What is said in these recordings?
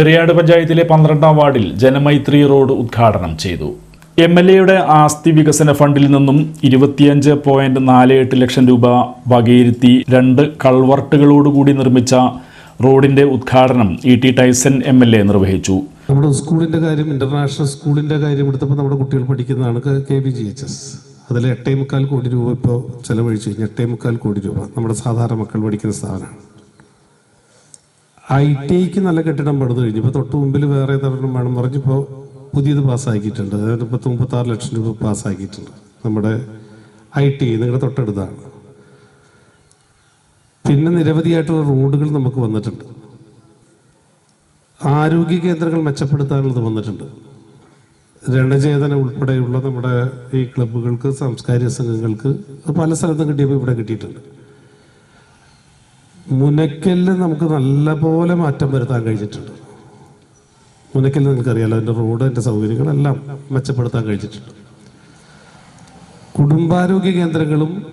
എറിയാട് പഞ്ചായത്തിലെ പന്ത്രണ്ടാം വാർഡിൽ ജനമൈത്രി റോഡ് ഉദ്ഘാടനം ചെയ്തു. എം എൽ എയുടെ ആസ്തി വികസന ഫണ്ടിൽ നിന്നും ഇരുപത്തിയഞ്ച് പോയിന്റ് നാല് എട്ട് ലക്ഷം രൂപ വകയിരുത്തി രണ്ട് കൾവർട്ടുകളോടുകൂടി നിർമ്മിച്ച റോഡിന്റെ ഉദ്ഘാടനം E T Tyson M L A നിർവഹിച്ചു. നമ്മുടെ സ്കൂളിന്റെ കാര്യം ഇന്റർനാഷണൽ സ്കൂളിന്റെ കാര്യം എടുത്തപ്പോൾ നമ്മുടെ കുട്ടികൾ പഠിക്കുന്നതാണ് K B G H S. അതിൽ എട്ടേ മുക്കാൽ കോടി രൂപ ഇപ്പോൾ ചെലവഴിച്ചു കഴിഞ്ഞാൽ എട്ടേ മുക്കാൽ കോടി രൂപ നമ്മുടെ സാധാരണ മക്കൾ പഠിക്കുന്ന സ്ഥാപനമാണ്. ഐ ടിക്ക് നല്ല കെട്ടിടം പണിത് കഴിഞ്ഞു. ഇപ്പോൾ തൊട്ട് മുമ്പിൽ വേറെ തരണം വേണം പറഞ്ഞിപ്പോൾ പുതിയത് പാസ്സാക്കിയിട്ടുണ്ട്. അതായത് പത്ത് മുപ്പത്താറ് ലക്ഷം രൂപ പാസ്സാക്കിയിട്ടുണ്ട് നമ്മുടെ ഐ ടി നിങ്ങളുടെ തൊട്ടടുത്താണ്. പിന്നെ നിരവധിയായിട്ടുള്ള റോഡുകൾ നമുക്ക് വന്നിട്ടുണ്ട്. ആരോഗ്യ കേന്ദ്രങ്ങൾ മെച്ചപ്പെടുത്താനുള്ളത് വന്നിട്ടുണ്ട്. രണചേതന ഉൾപ്പെടെയുള്ള നമ്മുടെ ഈ ക്ലബ്ബുകൾക്ക് സാംസ്കാരിക സംഘങ്ങൾക്ക് പല സ്ഥലത്തും കിട്ടിയപ്പോൾ ഇവിടെ കിട്ടിയിട്ടുണ്ട്. മുനക്കലിൽ നമുക്ക് നല്ലപോലെ മാറ്റം വരുത്താൻ കഴിഞ്ഞിട്ടുണ്ട്. നിങ്ങൾക്ക് നിങ്ങൾക്കറിയാലോ അതിന്റെ റോഡ് അതിന്റെ സൗകര്യങ്ങളെല്ലാം മെച്ചപ്പെടുത്താൻ കഴിഞ്ഞിട്ടുണ്ട്. കുടുംബാരോഗ്യ കേന്ദ്രങ്ങളും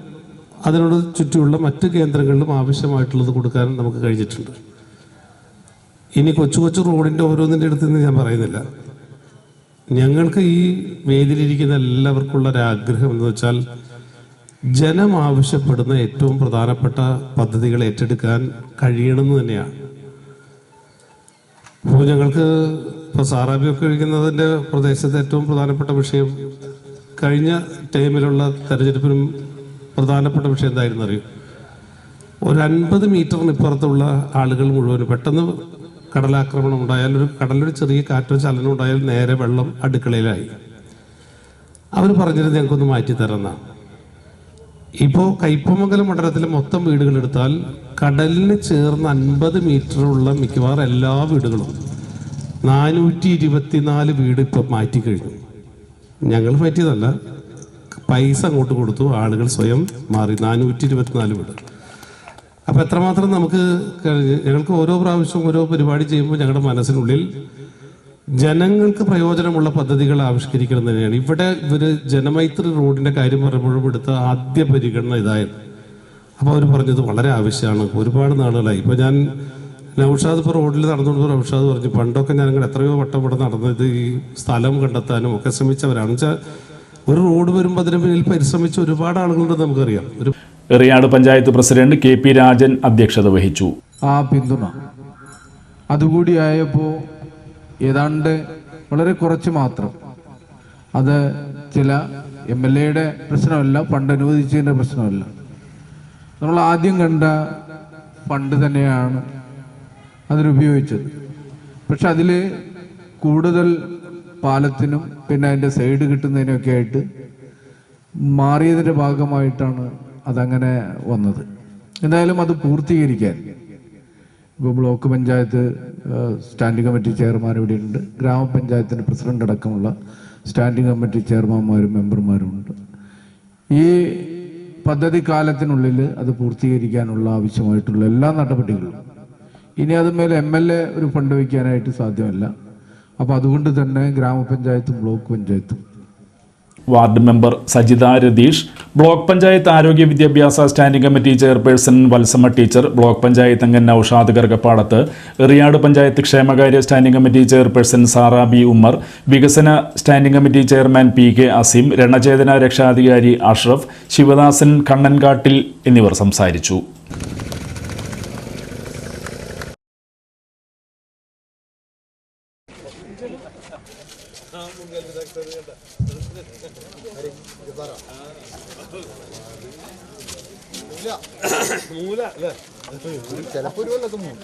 അതിനോട് ചുറ്റുമുള്ള മറ്റ് കേന്ദ്രങ്ങളിലും ആവശ്യമായിട്ടുള്ളത് കൊടുക്കാൻ നമുക്ക് കഴിഞ്ഞിട്ടുണ്ട്. ഇനി കൊച്ചു കൊച്ചു റോഡിന്റെ ഓരോന്നിന്റെ അടുത്ത് നിന്ന് ഞാൻ പറയുന്നില്ല. ഞങ്ങൾക്ക് ഈ വേദിയിലിരിക്കുന്ന എല്ലാവർക്കുള്ള ഒരു ആഗ്രഹം എന്ന് വെച്ചാൽ ജനം ആവശ്യപ്പെടുന്ന ഏറ്റവും പ്രധാനപ്പെട്ട പദ്ധതികൾ ഏറ്റെടുക്കാൻ കഴിയണമെന്ന് തന്നെയാണ്. ഇപ്പോൾ ഞങ്ങൾക്ക് ഇപ്പോൾ സാറാബിയൊക്കെ ഒഴിക്കുന്നതിന്റെ പ്രദേശത്തെ ഏറ്റവും പ്രധാനപ്പെട്ട വിഷയം കഴിഞ്ഞ ടൈമിലുള്ള തെരഞ്ഞെടുപ്പിനും പ്രധാനപ്പെട്ട വിഷയം എന്തായിരുന്നു അറിയും? ഒരു അൻപത് മീറ്ററിന് ഇപ്പുറത്തുള്ള ആളുകൾ മുഴുവൻ പെട്ടെന്ന് കടലാക്രമണം ഉണ്ടായാൽ ഒരു കടലൊരു ചെറിയ കാറ്റോ ചലനം ഉണ്ടായാൽ നേരെ വെള്ളം അടുക്കളയിലായി. അവർ പറഞ്ഞിരുന്നു ഞങ്ങൾക്കൊന്ന് മാറ്റി തരുന്നതാണ് ഇപ്പോൾ കയ്പമംഗലം മണ്ഡലത്തിലെ മൊത്തം വീടുകൾ എടുത്താൽ കടലിന് ചേർന്ന് അൻപത് മീറ്ററുള്ള മിക്കവാറും എല്ലാ വീടുകളും നാനൂറ്റി ഇരുപത്തിനാല് വീട് ഇപ്പം മാറ്റി കഴിഞ്ഞു ഞങ്ങൾ മാറ്റിയതല്ല പൈസ അങ്ങോട്ട് കൊടുത്തു ആളുകൾ സ്വയം മാറി നാനൂറ്റി ഇരുപത്തിനാല് വീട്. അപ്പോൾ എത്രമാത്രം നമുക്ക് ഞങ്ങൾക്ക് ഓരോ പ്രാവശ്യവും ഓരോ പരിപാടി ചെയ്യുമ്പോൾ ഞങ്ങളുടെ മനസ്സിനുള്ളിൽ ജനങ്ങൾക്ക് പ്രയോജനമുള്ള പദ്ധതികൾ ആവിഷ്കരിക്കണം തന്നെയാണ്. ഇവിടെ ഇവർ ജനമൈത്രി റോഡിന്റെ കാര്യം പറയുമ്പോഴും എടുത്ത ആദ്യ പരിഗണന ഇതായിരുന്നു അപ്പോൾ അവർ പറഞ്ഞത് വളരെ ആവശ്യമാണ്. ഒരുപാട് നാളുകളായി. ഇപ്പോൾ ഞാൻ നൗഷാദ് ഇപ്പോൾ റോഡിൽ നടന്നുകൊണ്ട് നൗഷാദ് പറഞ്ഞു പണ്ടൊക്കെ ഞാൻ അങ്ങനെ എത്രയോ വട്ടം ഇവിടെ നടന്നത് ഈ സ്ഥലം കണ്ടെത്താനും ഒക്കെ ശ്രമിച്ചവരാണ്. വെച്ചാൽ ഒരു റോഡ് വരുമ്പോൾ അതിന് പിന്നിൽ പരിശ്രമിച്ച ഒരുപാട് ആളുകളുണ്ട് നമുക്കറിയാം. ഒരു Eriyad panchayat president K P Rajan അധ്യക്ഷത വഹിച്ചു. ആ പിന്തുണ അതുകൂടി ആയപ്പോൾ ഏതാണ്ട് വളരെ കുറച്ച് മാത്രം. അത് ചില എം എൽ എയുടെ പ്രശ്നമല്ല ഫണ്ട് അനുവദിച്ചതിന്റെ പ്രശ്നമല്ല. നമ്മൾ ആദ്യം കണ്ട ഫണ്ട് തന്നെയാണ് അതിനുപയോഗിച്ചത്. പക്ഷെ അതിൽ കൂടുതൽ പാലത്തിനും പിന്നെ അതിന്റെ സൈഡ് കിട്ടുന്നതിനൊക്കെ ആയിട്ട് മാറിയതിന്റെ ഭാഗമായിട്ടാണ് അതങ്ങനെ വന്നത്. എന്തായാലും അത് പൂർത്തീകരിക്കാൻ block panchayat standing committee chairman ഇവിടെ ഉണ്ട്. ഗ്രാമപഞ്ചായത്തിന്റെ പ്രസിഡന്റ് അടക്കമുള്ള സ്റ്റാൻഡിംഗ് കമ്മിറ്റി ചെയർമാന്മാരും മെമ്പർമാരും ഉണ്ട്. ഈ പദ്ധതി കാലത്തിനുള്ളിൽ അത് പൂർത്തീകരിക്കാനുള്ള ആവശ്യമായിട്ടുള്ള എല്ലാ നടപടികളും ഇനി അതുമേൽ എം എൽ എ ഒരു ഫണ്ട് വയ്ക്കാനായിട്ട് സാധ്യമല്ല. അപ്പോൾ അതുകൊണ്ട് തന്നെ ഗ്രാമപഞ്ചായത്തും ബ്ലോക്ക് പഞ്ചായത്തും ward member Sajitha Ratheesh block panchayat ആരോഗ്യ വിദ്യാഭ്യാസ standing committee chairperson Valsamma teacher block panchayat അംഗം നൌഷാദ് കർക്കപ്പാടത്ത് എറിയാട് പഞ്ചായത്ത് ക്ഷേമകാര്യ standing committee chairperson Sara B Ummer വികസന standing committee chairman P K Azeem രണചേതന രക്ഷാധികാരി അഷ്റഫ് ശിവദാസൻ കണ്ണൻകാട്ടിൽ എന്നിവർ സംസാരിച്ചു. ചിലപ്പോ ഒരു കൊല്ലത്തും മൂന്ന്